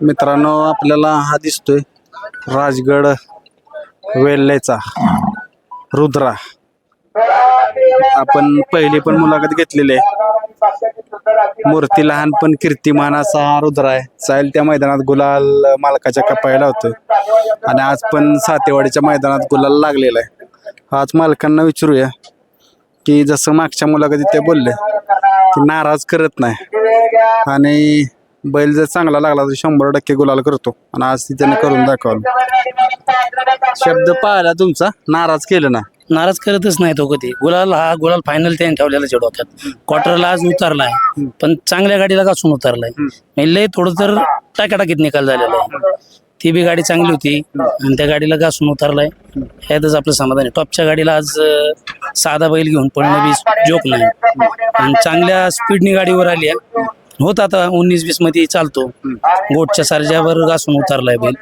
मित्रांनो आपल्याला हा दिसतोय राजगड वेल्लेचा रुद्रा. आपण पहिली पण मुलाखत घेतलेली आहे. मूर्ती लहान पण कीर्तिमान असा हा रुद्रा आहे. चालेल त्या मैदानात गुलाल मालकाच्या कपायला होतोय. आणि आज पण सातेवाडीच्या मैदानात गुलाल लागलेला आहे. आज मालकांना विचारूया की जसं मागच्या मुलाखतीत ते बोलले की नाराज करत नाही. आणि बैल जर चांगला लागला तर शंभर टक्के गुलाल करतो. आणि आज ती त्याने करून दाखवलं. शब्द पाहिला तुमचा? नाराज केलं ना? नाराज करतच नाही तो कधी. गुलाल हा गुलाल फायनल त्याने ठेवलेला आहे डोक्यात क्वार्टरला आज उतरलाय पण चांगल्या गाडीला घासून उतरलाय. म्हणजे लय थोडं तर टाकाटाकीत निकाल झालेला आहे. ती बी गाडी चांगली होती आणि त्या गाडीला घासून उतरलाय. ह्यातच आपलं समाधान आहे. टॉपच्या गाडीला आज साधा बैल घेऊन पडणं बी जोक नाही. आणि चांगल्या स्पीडनी गाडीवर आली आहे. होत आता उन्नीस वीसमध्ये चालतो. गोटच्या सारज्यावर घासून उतरलाय बैल.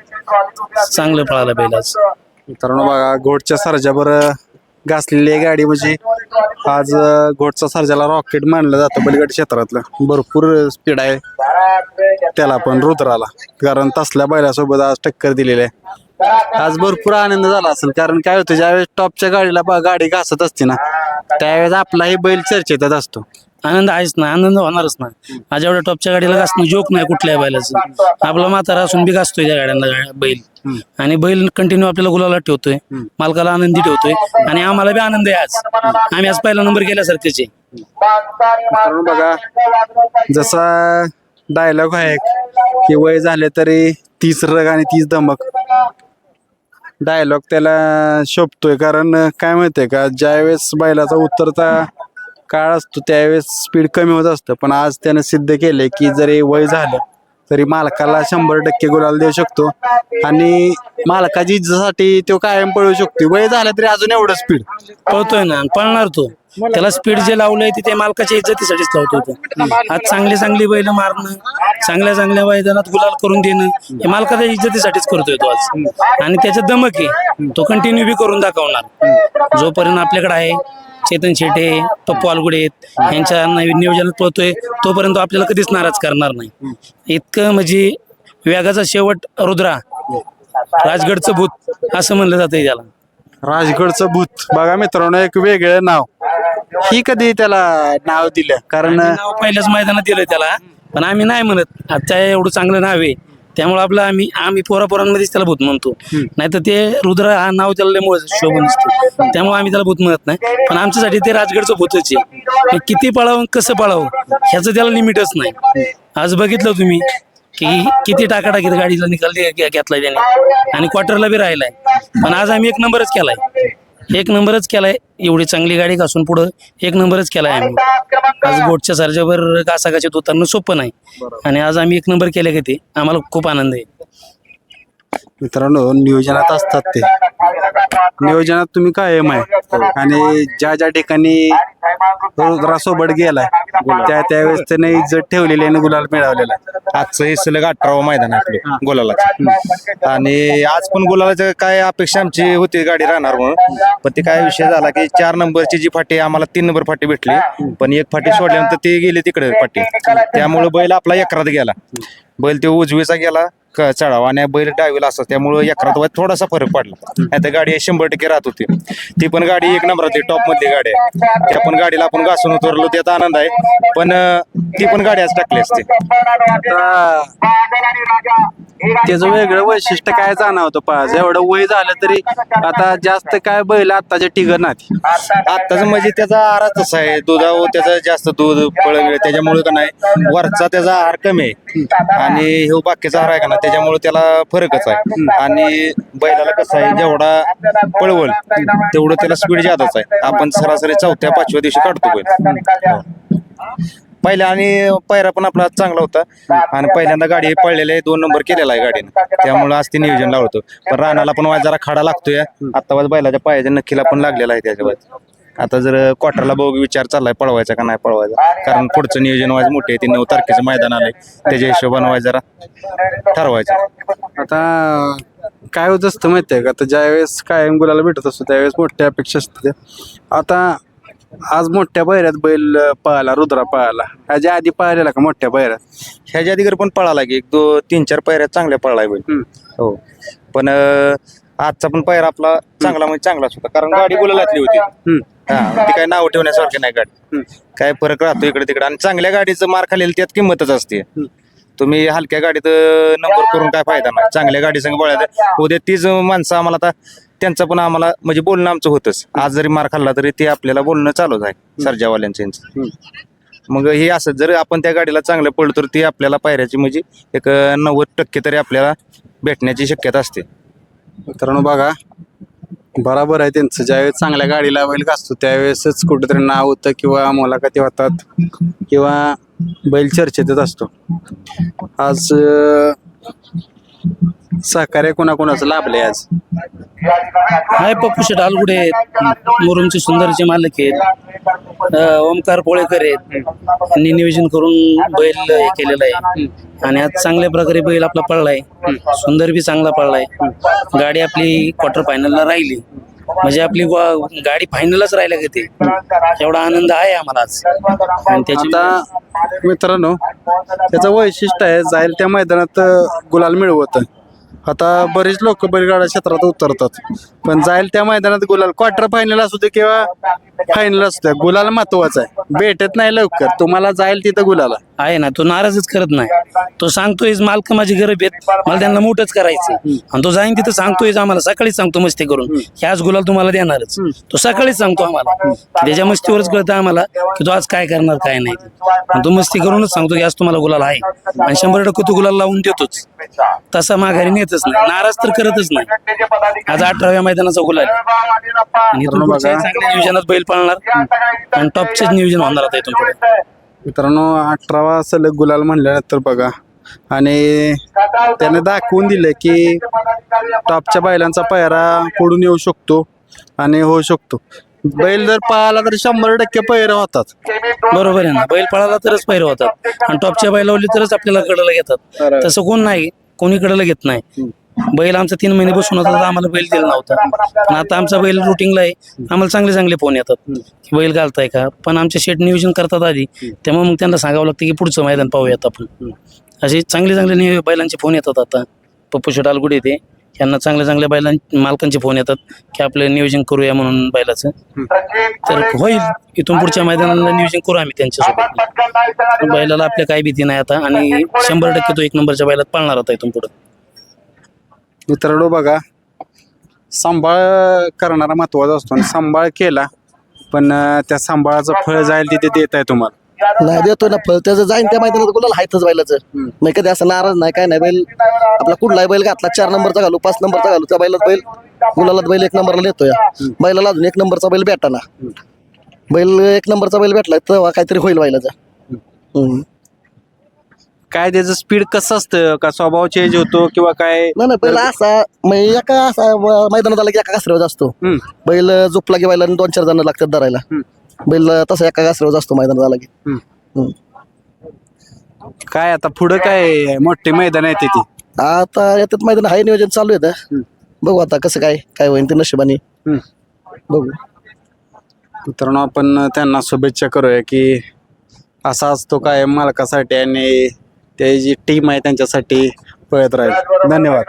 चांगलं पळाला बैल आज. मित्रांनो बघा घोडच्या सर्जावर घासलेली आहे गाडी म्हणजे आज अं, घोडचा सर्जाला रॉकेट मानलं जातं बलगड क्षेत्रातलं. भरपूर स्पीड आहे. त्याला पण रुद्राला. कारण तसल्या बैलासोबत आज टक्कर दिलेली आहे. आज भरपूर आनंद झाला असेल कारण काय होतं ज्यावेळेस टॉपच्या गाडीला बा- गाडी घासत असते ना त्यावेळेस आपलाही बैल चर्चेतच असतो. आनंद आहेच ना आनंद होणारच ना. माझ्या एवढ्या टॉपच्या गाडीला घासणं जोक नाही कुठल्याही बैलाचं. आपला म्हातारा असून बी घासतोय त्या गाड्यांना बैल. आणि बैल कंटिन्यू आपल्याला गुलाला ठेवतोय मालकाला आनंदी ठेवतोय आणि आम्हाला बी आनंद आहे आज. आम्ही आज पहिला नंबर केल्यासारखेच आहे. मित्रांनो बघा जसा डायलॉग आहे की वय झाले तरी तीस रग आणि तीस धमक डायलॉग त्याला शोभतोय. कारण काय माहितीये का ज्यावेळेस बैलाचा उतरता काळ असतो त्यावेळेस स्पीड कमी होत असतं. पण आज त्यानं सिद्ध केले की जरी वय झालं तरी मालकाला शंभर टक्के गुलाल देऊ शकतो. आणि मालकाची इज्जतसाठी तो कायम पळू शकतो. वय झालं तरी अजून एवढं स्पीड पळतोय ना पळणार तो. त्याला स्पीड जे लावलंय ते मालकाच्या इज्जतीसाठीच लावतोय तो. आज चांगली चांगली बैल मारणं चांगल्या चांगल्या मैदानात गुलाल करून देणं हे मालकाच्या इज्जतीसाठीच करतोय तो आज. आणि त्याचं दमक आहे तो कंटिन्यू बी करून दाखवणार. जोपर्यंत आपल्याकडे आहे चेतन शेटे पप्पू आलगुडे यांच्या नवीन नियोजनात पळतोय तोपर्यंत तो आपल्याला कधीच नाराज करणार नाही. इतकं म्हणजे व्यागाचा शेवट रुद्रा राजगडचं भूत असं म्हणलं जातंय त्याला. राजगडचं भूत. बघा मित्रांनो एक वेगळं नाव. ही कधी त्याला नाव दिलं? कारण नाव पहिल्याच मैदानात दिलंय त्याला. पण आम्ही नाही म्हणत. आता एवढं चांगलं नाव आहे. त्यामुळे आपलं आम्ही आम्ही पोरापोरांमध्येच त्याला भूत म्हणतो. नाही तर ते रुद्र हा नाव त्याला शोभून असतो शोभन त्यामुळे आम्ही त्याला भूत म्हणत नाही. पण आमच्यासाठी ते राजगडचं भूतच आहे. किती पळावं कसं पळावं ह्याचं त्याला लिमिटच नाही. आज बघितलं तुम्ही की किती टाकाटाकीत गाडीला निकाल दे- घेतलाय त्याने. आणि क्वार्टरला बी राहिलाय. पण आज आम्ही एक नंबरच केलाय. एक नंबरच केलाय. एवढी चांगली गाडी घासून पुढं एक नंबरच केलाय आम्ही. आज बोटच्या सर्जावर घासाघाशीत उतरणं सोपं नाही. आणि आज आम्ही एक नंबर केले का ते. आम्हाला खूप आनंद आहे. मित्रांनो नियोजनात असतात ते. नियोजनात तुम्ही कायम आहे. आणि ज्या ज्या ठिकाणी रुद्रासोबत गेलाय त्या त्यावेळेस त्याने इज्जत ठेवलेली आहे आणि गुलाल मिळवलेला. आजचं हे सलग अठरावं मैदान आहे आपलं गुलालाचं. आणि आज पण गुलालाचं काय अपेक्षा आमची होती गाडी राहणार म्हणून. पण ते काय विषय झाला की चार नंबरची जी फाटी आम्हाला तीन नंबर फाटी भेटली. पण एक फाटी सोडल्यानंतर ते गेले तिकडे फाटी. त्यामुळे बैल आपला एकरात गेला. बैल ते उजवीचा गेला. क- चढावा आणि बैल डावीला असतात. त्यामुळे एकरात वय थोडासा फरक पडला. नाही तर गाडी शंभर टक्के राहत होती. ती पण गाडी एक नंबरात आहे टॉप मधली गाडी आहे. त्या पण गाडीला आपण घासून उतरलो त्याचा आनंद आहे. पण अं, ती पण गाडी आज टाकली असते. आता त्याचं वेगळं वैशिष्ट्य काय जाणवतं पळाचं एवढं वय झालं तरी आता जास्त काय बैल आत्ताच्या टिगर नाही आत्ताच म्हणजे त्याचा आहार तसा आहे. दुधावर त्याचं जास्त दूध फळ त्याच्यामुळे का नाही वरचा त्याचा आहार कमी आहे. आणि हे बाकीचा आहार आहे का ना त्याच्यामुळे त्याला फरकच आहे. आणि बैलाला कसं आहे जेवढा पळवल तेवढं त्याला स्पीड जादाच आहे. आपण सरासरी चौथ्या पाचव्या दिवशी काढतो बैल. पहिल्या आणि पायरा पण आपला चांगला होता. आणि पहिल्यांदा गाडी पळलेली आहे दोन नंबर केलेला आहे गाडीनं. त्यामुळे आज ते नियोजन लावतो पण रानाला पण जरा खाडा लागतोय. आता बैलाच्या पायाच्या नक्कीला पण लागलेला आहे त्याच्यावर. आता जर क्वार्टरला बघ विचार चाललाय पळवायचा का नाही पळवायचा. कारण पुढचं नियोजन व्हायचं मोठे आहे ते नऊ तारखेचं मैदान आलंय. त्याच्या हिशोबानं व्हायचं जरा ठरवायचं. आता काय होत असतं माहितीये का? आता ज्यावेळेस कायम गुलाला भेटत असतो त्यावेळेस मोठ्या अपेक्षा असते आता आज मोठ्या बैऱ्यात बैल पळाला रुद्रा पळाला. ह्याच्या आधी पळालेला का मोठ्या बैऱ्यात ह्याच्या आधी पण पळाला की एक दो तीन चार पायऱ्या चांगल्या पळाय बैल. हम्म. हो. पण अं, आजचा पण पायरा आपला चांगला म्हणजे चांगलाच होता. कारण गाडी गुलालातली होती. हम्म. हा ती काय नाव ठेवण्यासारखी नाही गाडी. काय फरक राहतो इकडे तिकडे. आणि चांगल्या गाडीचं मार खालेलं त्यात किंमतच असते. तुम्ही हलक्या गाडीत नंबर करून काय फायदा नाही. चांगल्या गाडी संग बोलायचं. उद्या तीच माणसं आम्हाला आता त्यांचं पण आम्हाला म्हणजे बोलणं आमचं होतच. आज जरी मार खाल्ला तरी ते आपल्याला बोलणं चालूच आहे. सर्जावाल्यांचं यांचं. मग हे असं जर आपण त्या गाडीला चांगलं पडलो तर ती आपल्याला पायऱ्याची म्हणजे एक नव्वद टक्के तरी आपल्याला भेटण्याची शक्यता असते. मित्रांनो बघा बराबर आहे त्यांचं. ज्यावेळेस चांगल्या गाडीला बैल असतो त्यावेळेसच कुठेतरी नाव होतं किंवा मुलाखती होतात किंवा बैल चर्चेतच असतो. आज अं, सहकार्य कोणाकोणाचं लाभलंय आज? हाय पप्पू शेट आलगुडे आहेत? मुरुमचे सुंदरचे मालक आहेत. ओमकार पोळेकर आहेत. यांनी नियोजन करून बैल हे केलेलं आहे. आणि आज चांगल्या प्रकारे बैल आपला पळलाय. सुंदर बी चांगला पळलाय. गाडी आपली क्वार्टर फायनलला राहिली. म्हणजे आपली वा- गाडी फायनलच राहिल्या का ते एवढा आनंद आहे आम्हाला आज. आणि त्याची मित्रांनो त्याचं वैशिष्ट्य आहे जाईल त्या मैदानात गुलाल मिळवत. आता बरेच लोक बैलगाडा क्षेत्रात उतरतात. पण जाईल त्या मैदानात गुलाल. क्वार्टर फायनल असू दे किंवा फायनल असू दे गुलाल महत्त्वाचा आहे. भेटत नाही लवकर. तुम्हाला जाईल तिथं गुलाला. आहे ना तो नाराजच करत नाही. तो सांगतोय मालक माझी गरज आहेत. मला त्यांना मोठंच करायचं आणि तो जाईन तिथं सांगतोय आम्हाला सकाळीच सांगतो मस्ती करून. की आज गुलाल तुम्हाला देणारच. तो सकाळीच सांगतो आम्हाला. त्याच्या मस्तीवरच कळतं आम्हाला की तो आज काय करणार काय नाही. आणि तो मस्ती करूनच सांगतो की आज तुम्हाला गुलाल आहे. आणि शंभर टक्के तो गुलाल लावून देतोच. तसा माघारी नेतच नाही. नाराज तर करतच नाही. आज अठराव्या मैदानाचा गुलाल. आणि इथून पुढच्या चांगल्या नियोजनात बैल पाळणार. आणि टॉपचेच नियोजन होणार आता इथून पुढे. मित्रांनो अठरावा सलग गुलाल म्हणल्यानंतर बघा. आणि त्याने दाखवून दिलं की टॉपच्या बैलांचा पायरा पडून येऊ शकतो आणि होऊ शकतो. बैल जर पळाला तर शंभर टक्के पैरा होतात. बरोबर आहे ना. बैल पळाला तरच पैर होतात. आणि टॉपच्या बैलावली तरच आपल्याला कडला घेतात. तसं कोण नाही. कोणी घेत नाही. बैल आमचा तीन महिने बसून होता तर आम्हाला बैल दिला नव्हता. पण आता आमचा बैल रुटीनला आहे. आम्हाला चांगले चांगले फोन येतात. की बैल घालताय का? पण आमचे शेट नियोजन करतात आधी. त्यामुळे मग त्यांना सांगावं लागतं की पुढचं मैदान पाहूयात आपण. असे चांगले चांगले बैलांचे फोन येतात आता. पप्पू शेट आलगुडे ते यांना चांगल्या चांगल्या बैलां मालकांचे फोन येतात की आपलं नियोजन करूया म्हणून बैलाचं. तर होईल इथून पुढच्या मैदानाला नियोजन करू आम्ही त्यांच्यासोबत. बैलाला आपल्या काही भीती नाही आता आणि शंभर टक्के तो एक नंबरच्या बैलात पाळणार होता इथून पुढे. मित्रांनो बघा सांभाळ करणारा महत्त्वाचा असतो आणि सांभाळ केला पण त्या सांभाळाचं फळ जाईल तिथे देत आहे तुम्हाला. नाही देतो ना फळ त्याचं जाईन त्या मैदानात गुलाल हायतच बैलाचं. मग कधी असं नाराज नाही काय नाही बैल आपला कुठलाही बैल घातला चार नंबरचा घालू पाच नंबरचा घालू त्या बैलात बैल गुलालात बैल एक नंबरला येतोय बैलाला अजून एक नंबरचा बैल भेटाना. बैल एक नंबरचा बैल भेटला तेव्हा काहीतरी होईल बैलाचा. हम्म. काय त्याचं स्पीड कसं असतं? का स्वभाव चेंज होतो किंवा काय? नाही नाही बैल असा एका असा व- मैदानात आला की एका कासऱ्यावर असतो. हम्म. बैल झोपला की बैलांना दोन चार जण लागतात धरायला. बैल तसा एका कासऱ्यावर असतो मैदानात आला की हम्म. हम्म. काय आता पुढं काय मोठे मैदान आहे तिथे आता याच्यात मैदान हाय नियोजन चालू आहे बघू आता कसं काय काय होईल ते नशिबाने बघू मित्रांनो आपण त्यांना शुभेच्छा करूया की असा असतो काय मालकासाठी आणि ते जी टीम आहे त्यांच्यासाठी पळत राहील धन्यवाद